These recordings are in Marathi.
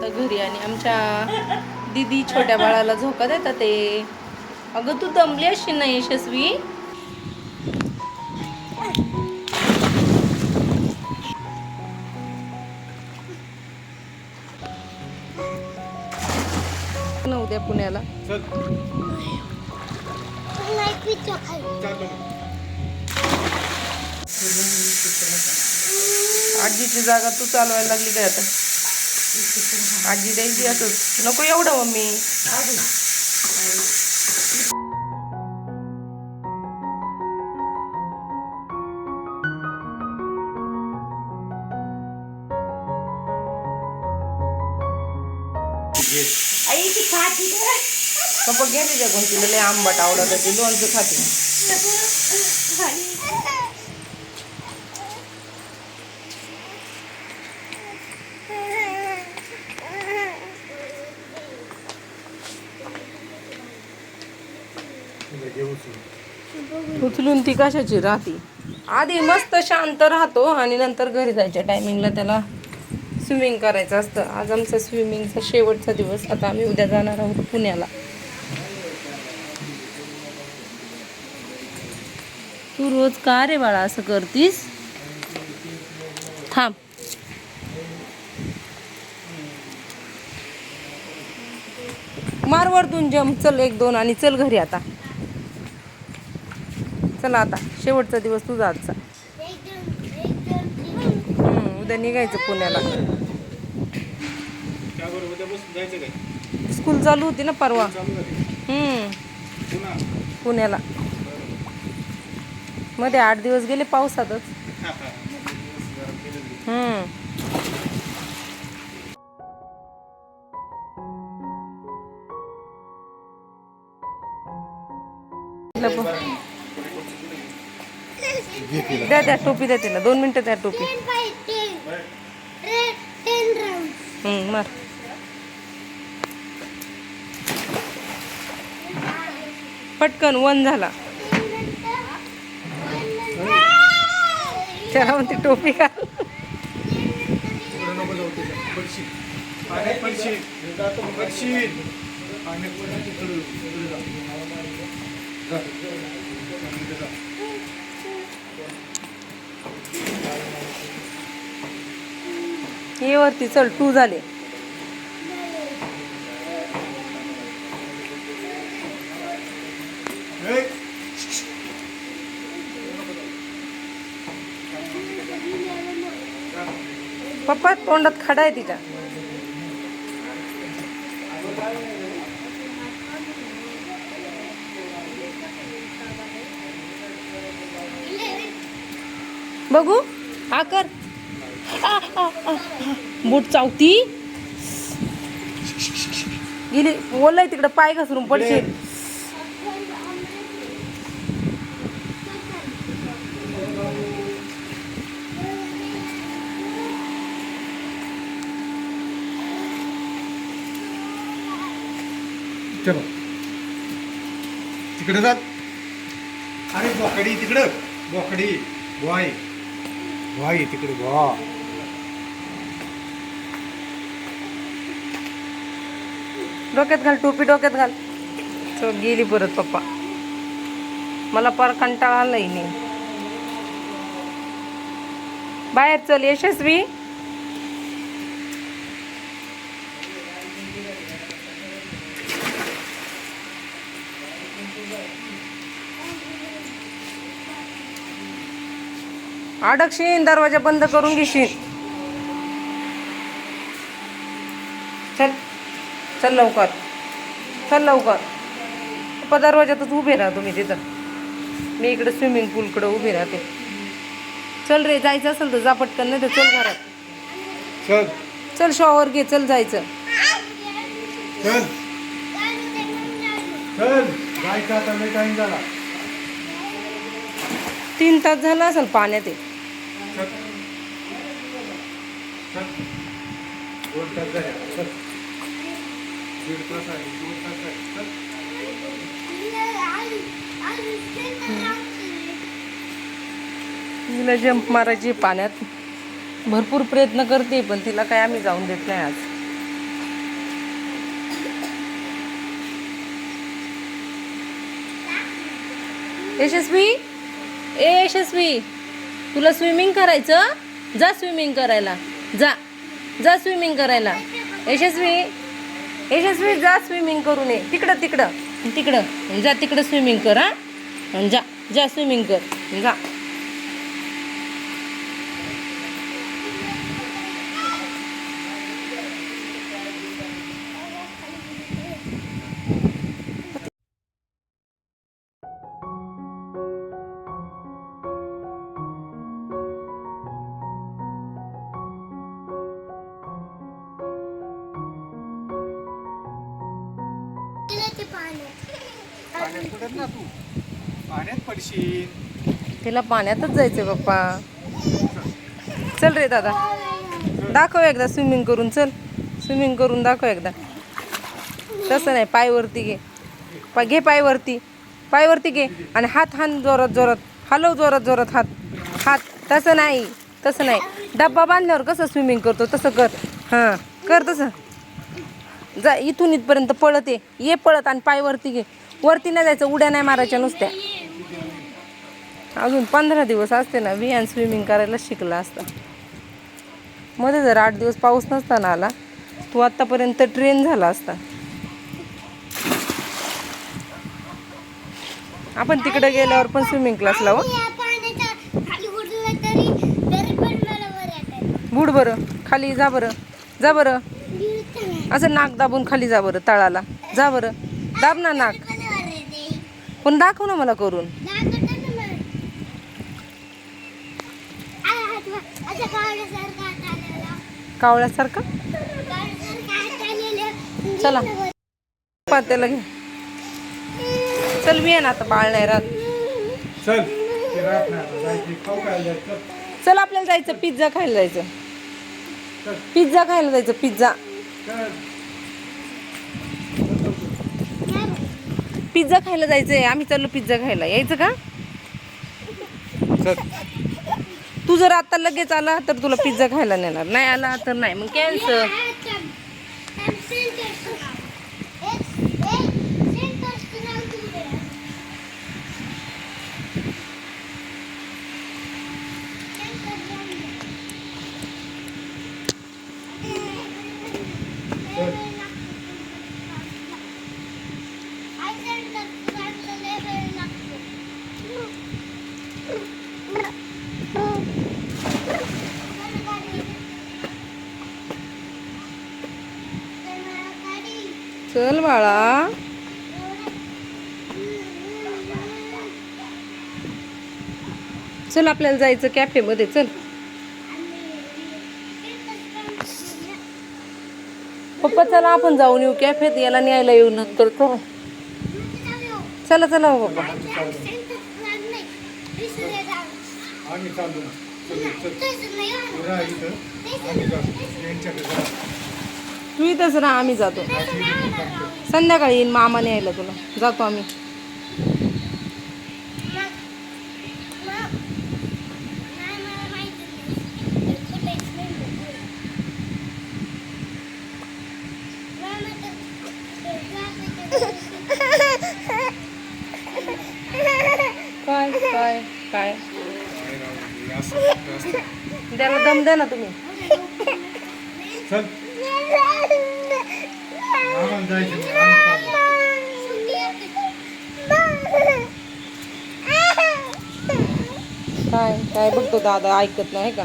तर घरी आणि आमच्या दिदी छोट्या बाळाला झोका देतात ते. अगं तू दमली अशी ना यशस्वी? ना उद्या पुण्याला. आजीची जागा तू चालवायला लागली काय आता? आजी द्यायची असंच. नको एवढं मम्मी. पप्पा घे तिच्या कोण तिला लय आंबट आवडत होती लोणचं खाते. उचलून ती कशाची राहती? आधी मस्त शांत राहतो आणि नंतर घरी जायच्या टायमिंगला त्याला स्विमिंग करायचं असतं. आज आमचा स्विमिंगचा शेवटचा दिवस. आता आम्ही उद्या जाणार आहोत पुण्याला. तू रोज का रे बाळा असं करतीस? थांब. मारवरतून जम. चल एक दोन आणि चल घरी आता. चला आता शेवटचा दिवस तुझा आजचा. हम्म, उद्या निघायचं पुण्याला. स्कूल चालू होती ना परवा? हम्म, पुण्याला. मध्ये आठ दिवस गेले पावसातच. हम्म. द्या द्या टोपी द्या तिला दोन मिनिटं द्या टोपी. मार. पटकन वन झाला. त्याला म्हणते टोपी का ये वरती चल टू झाले. पप्पा तोंडात खडा आहे तिच्या. बघू. हा कर. आ, बूट चावती. गेली. बोललाय तिकडं पाय घसरून पडशील. तिकडे जात. अरे बोकडी तिकडं. बोकडी बॉय बॉय तिकडे बॉ. डोक्यात घाल टोपी डोक्यात घाल. चल गेली परत पप्पा. मला पर कंटाळा आलाय नाही बाहेर चल यशस्वी. अडकशीन दरवाजा बंद करून घेशील चल चल लवकर. चल लवकर. पप्पा दरवाजातच उभे राहा तुम्ही तिथं. मी इकडे स्विमिंग पूलकडे उभी राहते. चल रे जायचं असेल तर जा पटकन नाही तर चल घरात. चल. चल शॉवर घे चल जायचं. चल. चल. जायचं आता लय टाइम झाला. तीन तास झाला असेल पाण्यात. दोन तास झाले. दीड तास आहे. दोन तास तिला जंप मारायची पाण्यात. भरपूर प्रयत्न करते पण तिला काय आम्ही जाऊन देत नाही आज. यशस्वी! ए यशस्वी! तुला स्विमिंग करायचं? जा स्विमिंग करायला. जा. जा स्विमिंग करायला. यशस्वी. यशस्वी जा स्विमिंग करून ये. तिकडं तिकडं. तिकडं. जा तिकडं स्विमिंग कर हां. जा. जा स्विमिंग कर. जा. पाण्यात पडत ना तू? पाण्यात पडशील. तिला पाण्यातच जायचं पप्पा. चल रे दादा. दाखव एकदा स्विमिंग करून चल. स्विमिंग करून दाखव एकदा. तसं नाही पायवरती घे. पाय घे पायवरती. पायवरती घे. आणि हात हान जोरात जोरात. हलव जोरात जोरात हात. हात. तसं नाही तसं नाही. डब्बा बांधल्यावर कसं स्विमिंग करतो? तसं कर. हां कर तसं. जा इथून इथपर्यंत पळत ये. ये पळत आणि पायवरती घे. वरती नाही जायचं उड्या नाही मारायच्या नुसत्या. अजून पंधरा दिवस असते ना विहान स्विमिंग करायला शिकला असता. मध्ये जर आठ दिवस पाऊस नसता ना आला तू आत्तापर्यंत ट्रेन झाला असता. आपण तिकडे गेल्यावर पण स्विमिंग क्लास लावू बुड बरं. खाली जा बरं. जा बरं. असं नाक दाबून खाली जा बरं तळाला. जा बरं. दाब ना नाक. पण दाखव ना मला करून. कावळ्यासारखं? चला. पात्याला घे. चल मी ना आता बाळ नाही राहत. चल. आपल्याला जायचं पिझ्झा खायला जायचं. पिझ्झा खायला जायचं पिझ्झा. पिझ्झा खायला जायचंय. आम्ही चाललो पिझ्झा खायला. यायचं का? तू जर आता लगेच आला तर तुला पिझ्झा खायला नेणार. नाही आला तर नाही. मग कॅन्सल चल बाळा. चल आपल्याला जायचं कॅफेमध्ये चल. पप्पा चला आपण जाऊन येऊ कॅफेत. याला न्यायला येऊ नंतर चला. चला चला हो पप्पा. आम्ही तू इथंच राहा आम्ही जातो. संध्याकाळी येईन मामा न्यायला तुला. जातो आम्ही. काय काय काय? दे. त्याला दम द्या ना तुम्ही. काय काय बघतो दादा? ऐकत नाही का.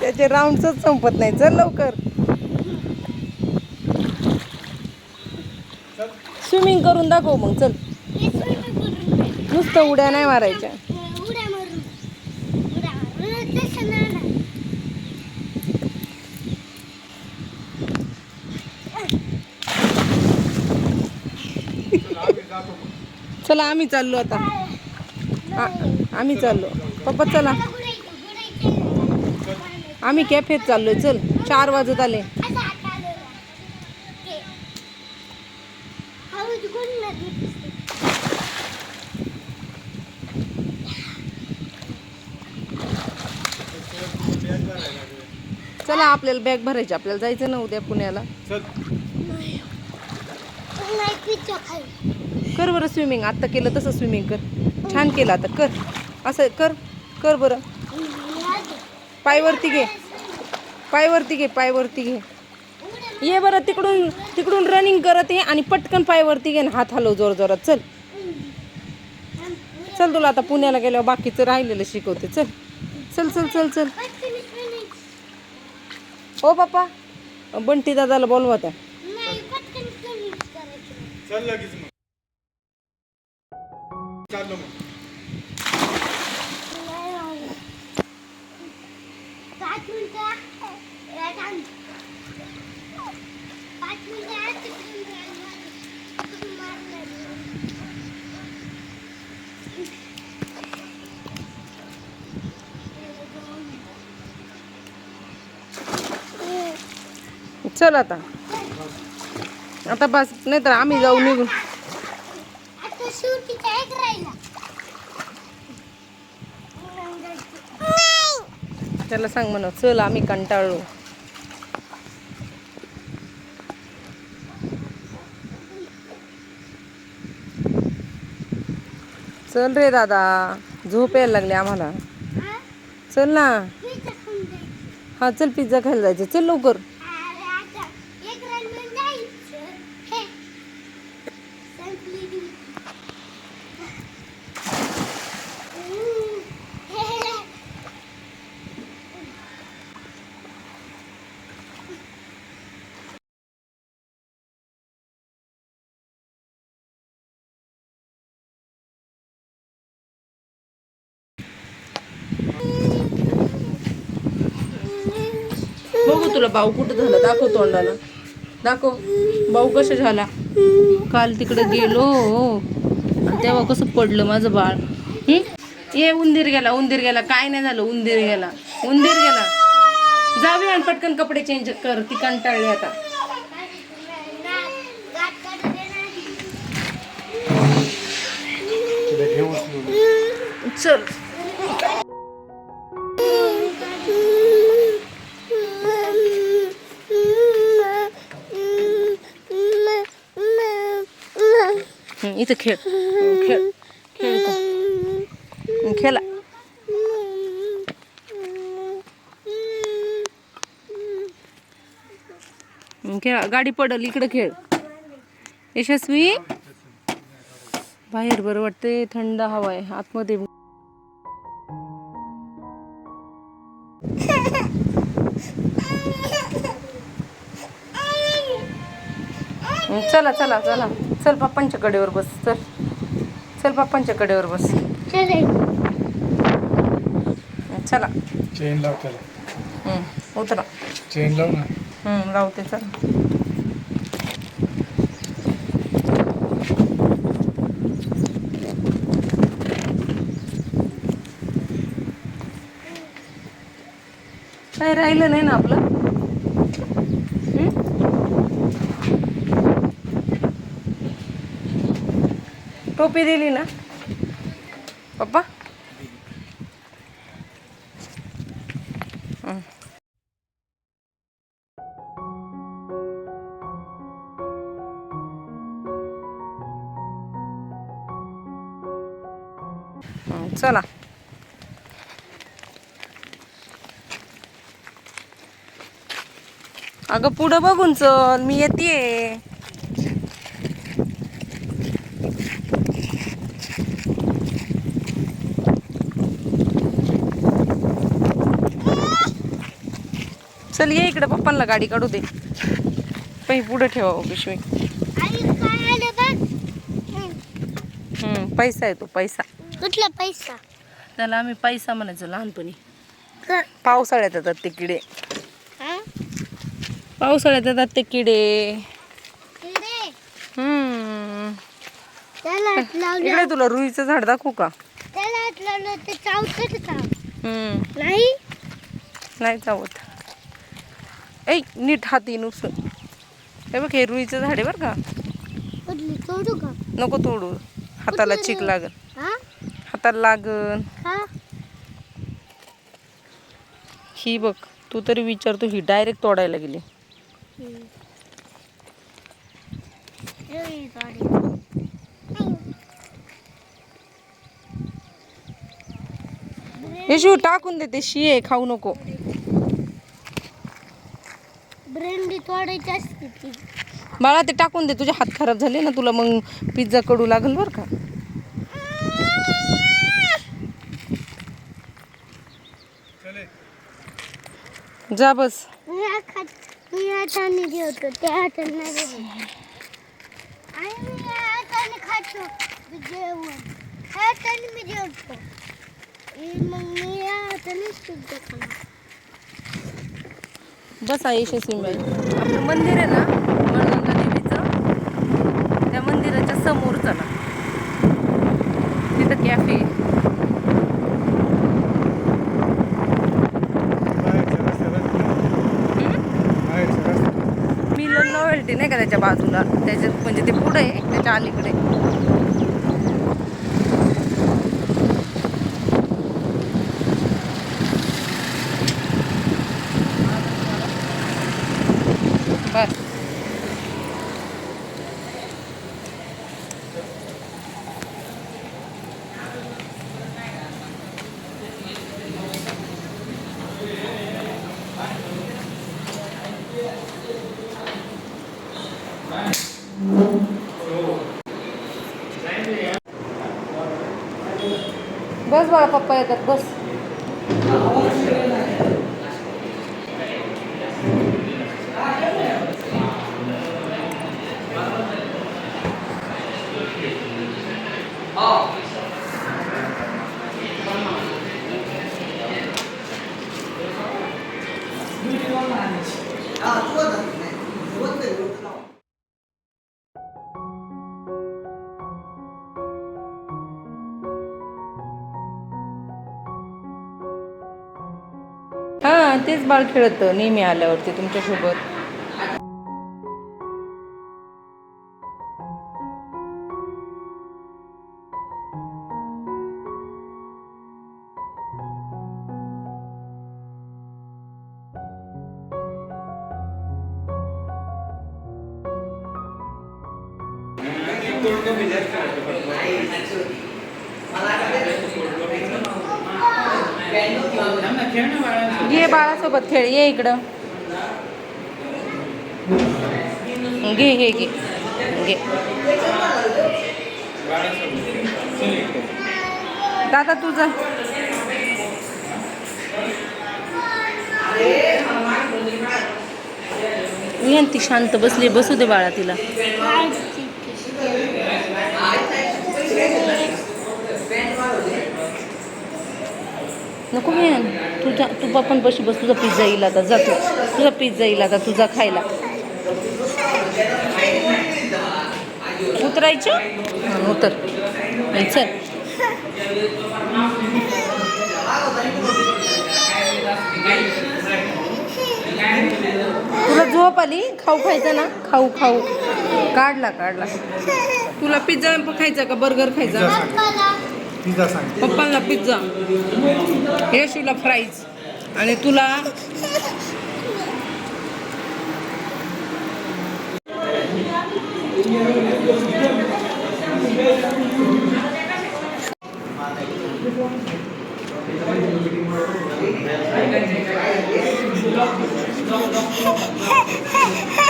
त्याचे राऊंडच संपत नाही. चल लवकर. चल. स्विमिंग करून दाखव मग. चल. नुसतं उड्या नाही मारायच्या. चला आम्ही चाललो आता. आम्ही चाललो. पप्पा चला. आम्ही कॅफेत चाललोय चल. चार वाजत आले. चला आपल्याला बॅग भरायची आपल्याला जायचं ना उद्या पुण्याला. कर बरं स्विमिंग आत्ता केलं तसं स्विमिंग कर. छान केलं आता. कर. असं कर. कर बरं. पायवरती घे. पायवरती घे. पायवरती घे. ये बरं तिकडून तिकडून रनिंग करत ये आणि पटकन पायवरती घे ना हात हलव जोर जोरात. चल. चल तुला आता पुण्याला गेल्यावर बाकीचं राहिलेलं शिकवते. चल. चल चल चल चल. हो बाप्पा. बंटी दादाला बोलवा त्या चल आता. आता बस नाही तर आम्ही जाऊ निघून आता शेवटीचा एक राहिला त्याला सांग म्हणा चल आम्ही कंटाळलो. चल रे दादा झोप यायला लागली आम्हाला? चल ना. हा चल पिझ्झा खायला जायचं. चल लवकर अरे आता एक राहिलं जायचं. हे. संपली ती. हम्म. हे. बघू तुला भाऊ कुठं झाला? दाखव तोंडाला. दाखव. भाऊ कसा झाला? काल तिकडे गेलो. तेव्हा कसं पडलं माझं बाळ? ये उंदीर गेला उंदीर गेला. काय नाही झालं उंदीर गेला. उंदीर गेला. जाऊया आणि पटकन कपडे चेंज कर. ती कंटाळली आता. चल. इथं खेळ. खेळ. खेळ खेळा. खेळा. गाडी पडल इकडं खेळ. यशस्वी? बाहेर बरं वाटते थंड हवा आहे. आतमध्ये चला चला चला. चल पप्पांच्या कडेवर बस चल. चल पप्पांच्या कडेवर बस. चले. चला. चेन लाव त्याला. हं, उतरा चेन लाव ना. हं, लावते चला. काय राहिलं नाही ना आपलं? टोपी दिली ना. पप्पा? चला. अगं पुढं बघून चल मी येते. चल ये इकडे पप्पांना गाडी काढू दे. पै पुढे ठेवा पिशवी आई काय आलं बघ? हं. हम्म, पैसा आहे तो पैसा. कुठला पैसा? त्याला आम्ही पैसा म्हणायचो लहानपणी. पावसाळ्यात येतात ते किडे. हा? पावसाळ्यात येतात ते किडे. हम्म. इकडे तुला रुईचं झाड दाखवू का? हम्म. नाही चावत. ऐ नीट हाती नुकसून हे बघ हे रुईचं झाड आहे बरं का? कुठली? तोडू का? नको तोडू. हाताला चिक लागल. हाताला लागन का? ही बघ तू तरी विचारतो ही डायरेक्ट तोडायला गेली. येशू टाकून देते शी आहे खाऊ नको. ब्रेंडी तोडायची असते ती. बाळा ते टाकून दे. तुझे हात खराब झाले ना तुला मग पिझ्झा कडू लागल बरं का? चले. जा बस. मी खात मी हाताने जेवतो त्या हाताने. आणि मी हाताने खातो मी जेवण. ह्या हाताने मी जेवतो. आणि मग मी या हाताने शुद्ध खाणार. बस आहे यशस्वीबाई आपलं मंदिर आहे ना मळगंगा देवीचं. त्या मंदिराच्या समोर चला. तिथं कॅफे मिलन नॉवेल्टी नाही का त्याच्या बाजूला? त्याच्यात म्हणजे ते पुढे आहे त्याच्या अलीकडे. बस बाळा पप्पा येतात बस हा बाळ खेळत नेहमी आल्यावरती तुमच्यासोबत. खेळ ये इकडं. घे घे घे. घे. दादा तुझा ये ती शांत बसली बसू दे बाळा तिला. नको मी तुझा तू पण बशी बस तुझा पिझ्झा येईल आता जा तू. तुझा पिझ्झा येईल आता तुझा खायला. उतरायचं? हां, उतर. चल. तुला झोप आली? खाऊ खायचा ना? खाऊ खाऊ. काढला काढला. तुला पिझ्झा खायचा का बर्गर खायचा. पिझ्झा सांगते. पप्पांना पिझ्झा. यशूला फ्राईज आणि तुला?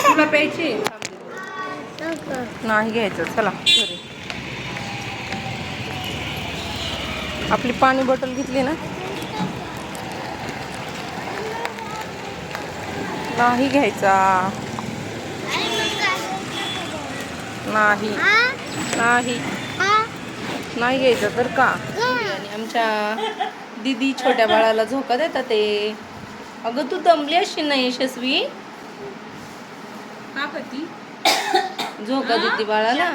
तुला प्यायची? नाही घ्यायचं. चला. आपली पाणी बॉटल घेतली ना. नाही घ्यायचा. नाही. नाही. नाही घ्यायचं तर का? आणि आमच्या दीदी छोट्या बाळाला झोका देतात ते. अगं तू दमली अशी नाही यशस्वी? का झोका देते बाळाला.